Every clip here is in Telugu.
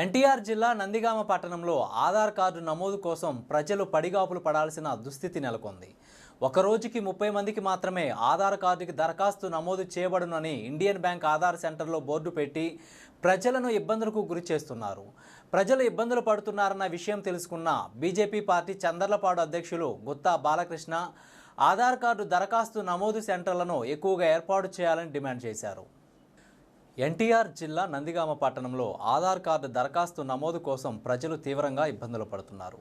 ఎన్టీఆర్ జిల్లా నందిగామ పట్టణంలో ఆధార్ కార్డు నమోదు కోసం ప్రజలు పడిగాపులు పడాల్సిన దుస్థితి నెలకొంది. ఒక రోజుకి ముప్పై మందికి మాత్రమే ఆధార్ కార్డుకి దరఖాస్తు నమోదు చేయబడునని ఇండియన్ బ్యాంక్ ఆధార్ సెంటర్లో బోర్డు పెట్టి ప్రజలను ఇబ్బందులకు గురి చేస్తున్నారు. ప్రజలు ఇబ్బందులు పడుతున్నారన్న విషయం తెలుసుకున్న బీజేపీ పార్టీ చందర్లపాడు అధ్యక్షులు గుత్తా బాలకృష్ణ ఆధార్ కార్డు దరఖాస్తు నమోదు సెంటర్లను ఎక్కువగా ఏర్పాటు చేయాలని డిమాండ్ చేశారు. ఎన్టీఆర్ జిల్లా నందిగామ పట్టణంలో ఆధార్ కార్డు దరఖాస్తు నమోదు కోసం ప్రజలు తీవ్రంగా ఇబ్బందులు పడుతున్నారు.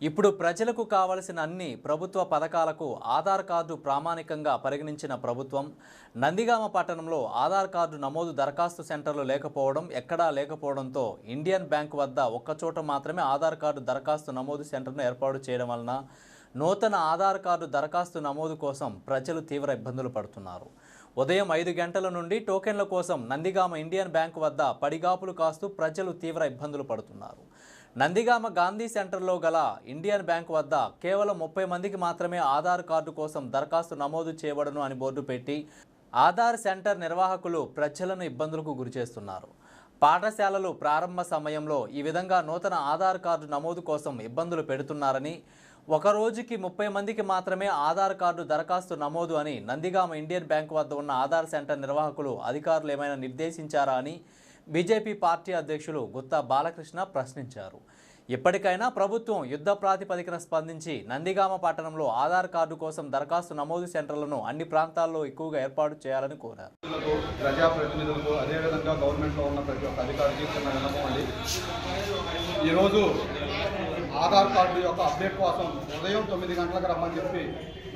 ఇప్పుడు ప్రజలకు కావలసిన అన్ని ప్రభుత్వ పథకాలకు ఆధార్ కార్డు ప్రామాణికంగా పరిగణించిన ప్రభుత్వం నందిగామ పట్టణంలో ఆధార్ కార్డు నమోదు దరఖాస్తు సెంటర్లు లేకపోవడం ఎక్కడా లేకపోవడంతో ఇండియన్ బ్యాంక్ వద్ద ఒక్కచోట మాత్రమే ఆధార్ కార్డు దరఖాస్తు నమోదు సెంటర్ను ఏర్పాటు చేయడం వలన నూతన ఆధార్ కార్డు దరఖాస్తు నమోదు కోసం ప్రజలు తీవ్ర ఇబ్బందులు పడుతున్నారు. ఉదయం ఐదు గంటల నుండి టోకెన్ల కోసం నందిగామ ఇండియన్ బ్యాంక్ వద్ద పడిగాపులు కాస్తూ ప్రజలు తీవ్ర ఇబ్బందులు పడుతున్నారు. నందిగామ గాంధీ సెంటర్లో గల ఇండియన్ బ్యాంక్ వద్ద కేవలం ముప్పై మందికి మాత్రమే ఆధార్ కార్డు కోసం దరఖాస్తు నమోదు చేయబడను అని బోర్డు పెట్టి ఆధార్ సెంటర్ నిర్వాహకులు ప్రజలను ఇబ్బందులకు గురిచేస్తున్నారు పాఠశాలలు ప్రారంభ సమయంలో ఈ విధంగా నూతన ఆధార్ కార్డు నమోదు కోసం ఇబ్బందులు పెడుతున్నారని ఒక రోజుకి ముప్పై మందికి మాత్రమే ఆధార్ కార్డు దరఖాస్తు నమోదు అని నందిగామ ఇండియన్ బ్యాంక్ వద్ద ఉన్న ఆధార్ సెంటర్ నిర్వాహకులు అధికారులు ఏమైనా నిర్దేశించారా అని బీజేపీ పార్టీ అధ్యక్షులు గుత్తా బాలకృష్ణ ప్రశ్నించారు. ఇప్పటికైనా ప్రభుత్వం యుద్ధ ప్రాతిపదికన స్పందించి నందిగామ పట్టణంలో ఆధార్ కార్డు కోసం దరఖాస్తు నమోదు సెంటర్లను అన్ని ప్రాంతాల్లో ఎక్కువగా ఏర్పాటు చేయాలని కోరారు. ప్రజాప్రతినిధులకు అదేవిధంగా గవర్నమెంట్లో ఉన్న ప్రతి ఒక్క అధికారికి ఈరోజు ఆధార్ కార్డు యొక్క అప్డేట్ కోసం ఉదయం తొమ్మిది గంటలకు రమ్మని చెప్పి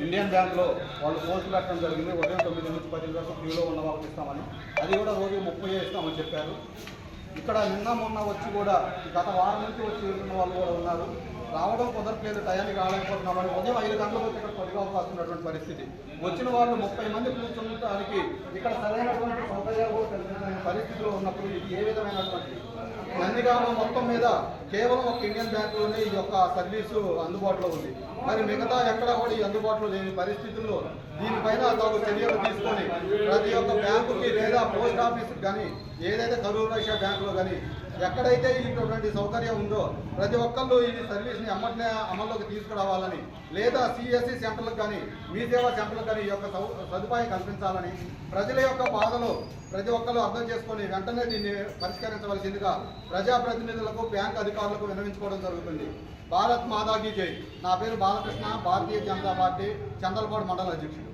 ఇండియన్ బ్యాంక్లో వాళ్ళు పోస్ట్ పెట్టడం జరిగింది. ఉదయం తొమ్మిది నుంచి పది వరకు క్యూలో ఉన్న వాళ్ళకి ఇస్తామని. అది కూడా రోజు ముప్పై ఇస్తామని చెప్పారు. ఇక్కడ నిన్న మొన్న వచ్చి కూడా గత వారం నుంచి వచ్చి ఉన్న వాళ్ళు కూడా ఉన్నారు. రావడం కుదరట్లేదు టయానికి రాలేకపోతున్నామని ఉదయం ఐదు గంటలకు వచ్చి ఇక్కడ పడిగా ఉన్నటువంటి పరిస్థితి. వచ్చిన వాళ్ళు ముప్పై మంది కూర్చుంటానికి ఇక్కడ సరైనటువంటి సౌకర్యాలు పరిస్థితిలో ఉన్నప్పుడు ఇది ఏ విధమైనటువంటి నందిగామ మొత్తం మీద కేవలం ఒక ఇండియన్ బ్యాంకులోనే ఈ యొక్క సర్వీసు అందుబాటులో ఉంది. మరి మిగతా ఎక్కడ కూడా ఈ అందుబాటులో లేని పరిస్థితుల్లో దీనిపైన తాము చర్యలు తీసుకొని ప్రతి ఒక్క బ్యాంకుకి లేదా పోస్ట్ ఆఫీస్కి కానీ ఏదైతే కరూర్ వైశ్య బ్యాంకులో కానీ ఎక్కడైతే ఇటువంటి సౌకర్యం ఉందో ప్రతి ఒక్కళ్ళు ఈ సర్వీస్ని అమ్మటినే అమల్లోకి తీసుకురావాలని లేదా సిఎస్సి సెంటర్లకు కానీ మీ సేవా సెంటర్లకు కానీ ఈ యొక్క సౌ- సదుపాయం కల్పించాలని ప్రజల యొక్క బాధలు ప్రతి ఒక్కరు అర్థం చేసుకొని వెంటనే దీన్ని పరిష్కరించవలసిందిగా ప్రజాప్రతినిధులకు బ్యాంక్ అధికారులకు విన్నవించుకోవడం జరుగుతుంది. భారత్ మాతాకి జై. నా పేరు బాలకృష్ణ భారతీయ జనతా పార్టీ చంద్రపాడు మండల అధ్యక్షుడు.